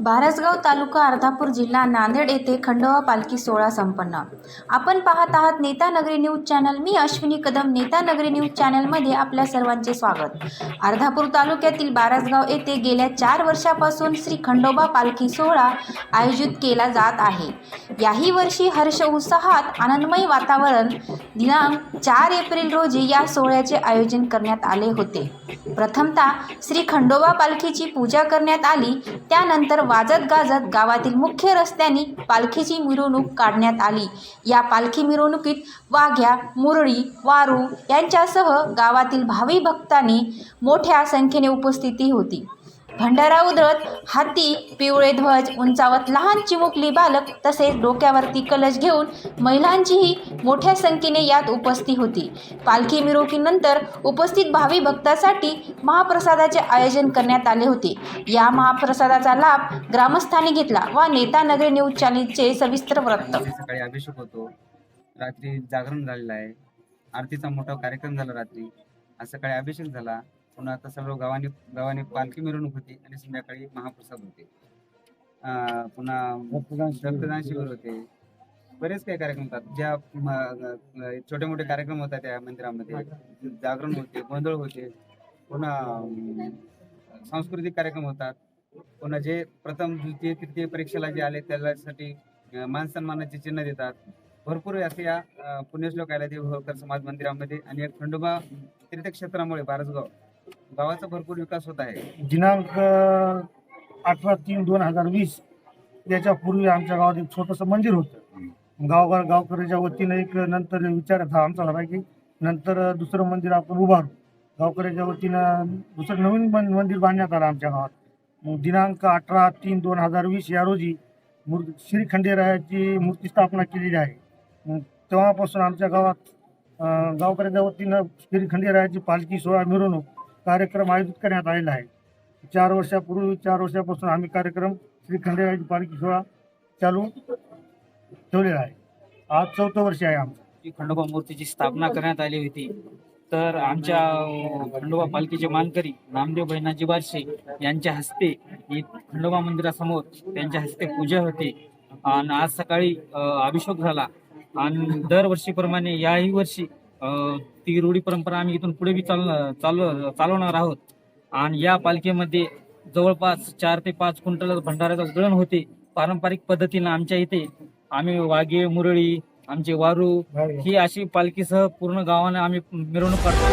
बारसगाव तालुका अर्धापूर जिल्हा नांदेड येथे खंडोबा पालखी सोहळा संपन्न. आपण पाहत आहात नेता नगरी न्यूज चॅनल. मी अश्विनी कदम नेता नगरी न्यूज चॅनलमध्ये आपल्या सर्वांचे स्वागत. अर्धापूर तालुक्यातील बारसगाव येथे गेल्या चार वर्षापासून श्री खंडोबा पालखी सोहळा आयोजित केला जात आहे. याही वर्षी हर्ष उत्साहात आनंदमय वातावरण दिनांक चार एप्रिल रोजी या सोहळ्याचे आयोजन करण्यात आले होते. प्रथमतः श्री खंडोबा पालखीची पूजा करण्यात आली. त्यानंतर वाजत गाजत गावातील मुख्य रस्त्यांनी पालखीची मिरवणूक काढण्यात आली. या पालखी मिरवणुकीत वाघ्या मुरळी वारू यांच्यासह गावातील भावी भक्तांनी मोठ्या संख्येने उपस्थिती होती. भंडारा उधळत हाती पिवळे ध्वज उंचावत लहान चिमुकली बालक तसेच डोक्यावरती कलश घेऊन महिलांचीही मोठ्या संख्येने यात उपस्थिती होती. पालखी मिरवणुकीनंतर उपस्थित भावी भक्तासाठी महाप्रसादाचे आयोजन करण्यात आले होते. या महाप्रसादाचा लाभ ग्रामस्थांनी घेतला व नेता नगरी न्यूज चॅनेलचे सविस्तर वृत्त. सकाळी अभिषेक होतो. रात्री जागरण झालेलं आहे. आरतीचा मोठा कार्यक्रम झाला रात्री. आज सकाळी अभिषेक झाला. पुन्हा आता सर्व गावाने गावाने पालखी मिरवणूक होती आणि संध्याकाळी महाप्रसाद होते. पुन्हा रक्तदान शिबिर होते. बरेच काही कार्यक्रम होतात. ज्या छोटे मोठे कार्यक्रम होतात त्या मंदिरामध्ये. जागरण होते गोंधळ होते. पुन्हा सांस्कृतिक कार्यक्रम होतात. पुन्हा जे प्रथम द्वितीय तृतीय परीक्षेला जे आले त्यासाठी अं, मान सन्मानाचे चिन्ह देतात. भरपूर असे या पुण्यश्लोक आले होळकर समाज मंदिरामध्ये आणि या खंडोबा तीर्थक्षेत्रामुळे बारसगाव. गावाचा भरपूर विकास होत आहे. दिनांक अठरा तीन दोन हजार वीस याच्यापूर्वी आमच्या गावात एक छोटंसं मंदिर होतं. गावगाव गावकऱ्याच्या वतीनं एक नंतर विचार हा आमचा झाला की नंतर दुसरं मंदिर आपण उभारू. गावकऱ्याच्या वतीनं दुसरं नवीन मंदिर बांधण्यात आलं आमच्या गावात. दिनांक अठरा तीन दोन हजार वीस या रोजी मूर् श्री खंडेरायाची मूर्ती स्थापना केलेली आहे. तेव्हापासून आमच्या गावात गावकऱ्याच्या वतीनं श्री खंडेरायाची पालखी सोहळा मिरवणूक कार्यक्रम आयोजित करण्यात आलेला आहे. चार वर्षापूर्वी चार वर्षापासून आम्ही कार्यक्रम श्री खंडेरायाची पालखी सोहळा चालू ठेवलेला आहे. आज चौथं वर्ष आहे आमचं. खंडोबा मूर्तीची स्थापना करण्यात आली होती. तर आमच्या खंडोबा पालखीचे मानकरी नामदेव बहिणाजी बारशे यांच्या हस्ते खंडोबा मंदिरासमोर त्यांच्या हस्ते पूजा होती. आणि आज सकाळी अभिषेक झाला. आणि दरवर्षीप्रमाणे याही वर्षी ती रूढी परंपरा आम्ही इथून पुढे बी चाल चालू चालवणार आहोत. आणि या पालखीमध्ये जवळपास चार ते पाच क्विंटल भंडाऱ्याचं उधळण होते. पारंपरिक पद्धतीनं आमच्या इथे आम्ही वाघे मुरळी आमचे वारू ही अशी पालखीसह पूर्ण गावाने आम्ही मिरवणूक करतो